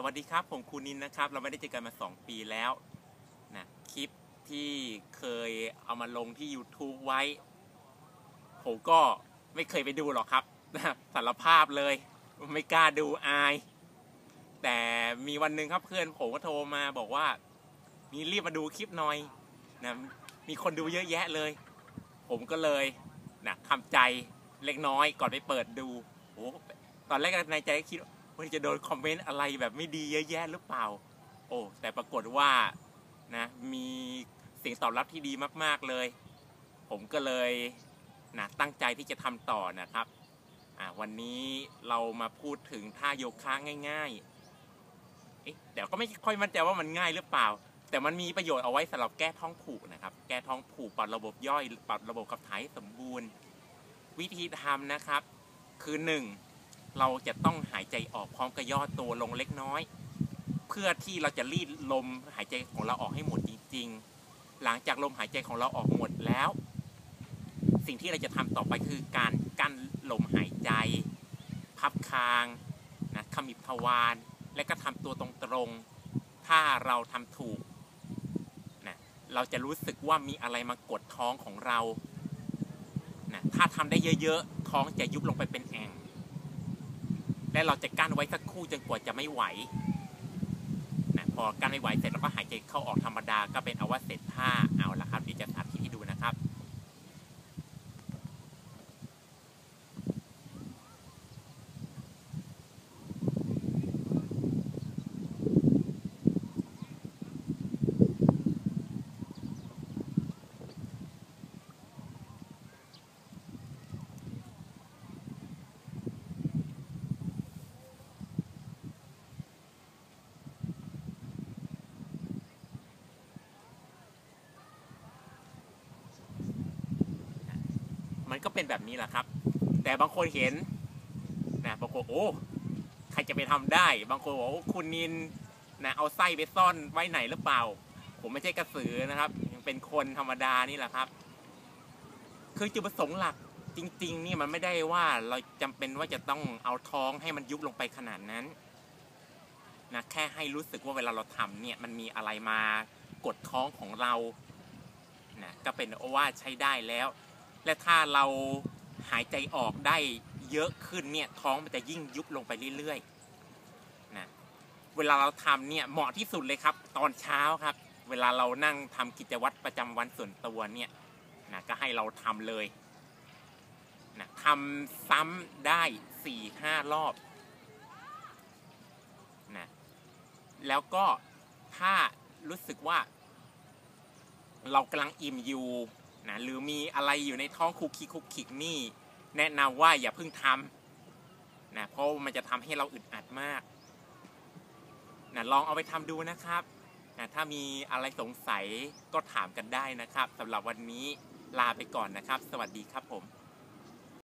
สวัสดีครับ ผมครูนินนะครับ เราไม่ได้เจอกันมา 2 ปีแล้วนะคลิปที่เคยเอามาลงที่ YouTube ไว้ ผมก็ไม่เคยไปดูหรอกครับนะสารภาพเลย ไม่กล้าดูอาย แต่มีวันหนึ่งครับเพื่อนผมก็โทรมาบอกว่า มีรีบมาดูคลิปหน่อยนะมีคนดูเยอะแยะเลย ผมก็เลยนะทำใจเล็กน้อยก่อนไปเปิดดูโอ้ตอนแรกในใจก็คิด ว่ามันจะโดนคอมเมนต์อะไรแบบไม่ดีเยอะแยะหรือเปล่า โอ้แต่ปรากฏว่านะมีเสียงตอบรับที่ดีมาก ๆเลย ผมก็เลยนะตั้งใจที่จะทำต่อนะครับวันนี้เรามาพูดถึงท่าโยคะง่ายๆเอ๊ะแต่ก็ไม่ค่อยมั่นใจว่ามันง่ายหรือเปล่า แต่มันมีประโยชน์เอาไว้สำหรับแก้ท้องผูกนะครับ แก้ท้องผูกปรับระบบย่อยปรับระบบขับถ่ายสมบูรณ์ วิธีทำนะครับ คือหนึ่ง เราจะต้องหายใจออกพร้อมกับย่อตัวลงเล็กน้อย เพื่อที่เราจะรีดลมหายใจของเราออกให้หมดจริง ๆ หลังจากลมหายใจของเราออกหมดแล้ว สิ่งที่เราจะทำต่อไปคือการกั้นลมหายใจ พับคางนะขมิบทวารและก็ทำตัวตรงๆถ้าเราทำถูกนะเราจะรู้สึกว่ามีอะไรมากดท้องของเรานะถ้าทำได้เยอะๆ ท้องจะยุบลงไปเป็นแอ่ง และเราจะกั้นไว้สักครู่จนกว่าจะไม่ไหวนะพอกั้นไม่ไหวเสร็จเราก็หายใจเข้าออกธรรมดาก็เป็นเอาว่าเสร็จท่าเอาละครับเดี๋ยวจะสาธิตให้ดูนะครับ มันก็เป็นแบบนี้แหละครับ แต่บางคนเห็นนะบางคนโอ้ใครจะไปทำได้ บางคนบอกคุณนินนะเอาไส้ไปซ่อนไว้ไหนหรือเปล่า ผมไม่ใช่กระสือนะครับยังเป็นคนธรรมดานี่แหละครับ คือจุดประสงค์หลักจริง ๆ นี่มันไม่ได้ว่าเราจำเป็นว่าจะต้องเอาท้องให้มันยุบลงไปขนาดนั้นนะแค่ให้รู้สึกว่าเวลาเราทำเนี่ยมันมีอะไรมากดท้องของเรานะก็เป็นว่าใช้ได้แล้ว และถ้าเราหายใจออกได้เยอะขึ้นเนี่ยท้องมันจะยิ่งยุบลงไปเรื่อยๆนะเวลาเราทำเนี่ยเหมาะที่สุดเลยครับ ตอนเช้าครับ เวลาเรานั่งทำกิจวัตรประจำวันส่วนตัวเนี่ยนะก็ให้เราทำเลยนะทำซ้ำได้สี่ห้ารอบนะแล้วก็ถ้ารู้สึกว่า เรากำลังอิ่มอยู่ นะหรือมีอะไรอยู่ในท้องคุกคิกคุกคิกนี่ แนะนำว่าอย่าเพิ่งทำนะเพราะมันจะทำให้เราอึดอัดมากนะลองเอาไปทำดูนะครับนะถ้ามีอะไรสงสัยก็ถามกันได้นะครับสำหรับวันนี้ลาไปก่อนนะครับ สวัสดีครับผม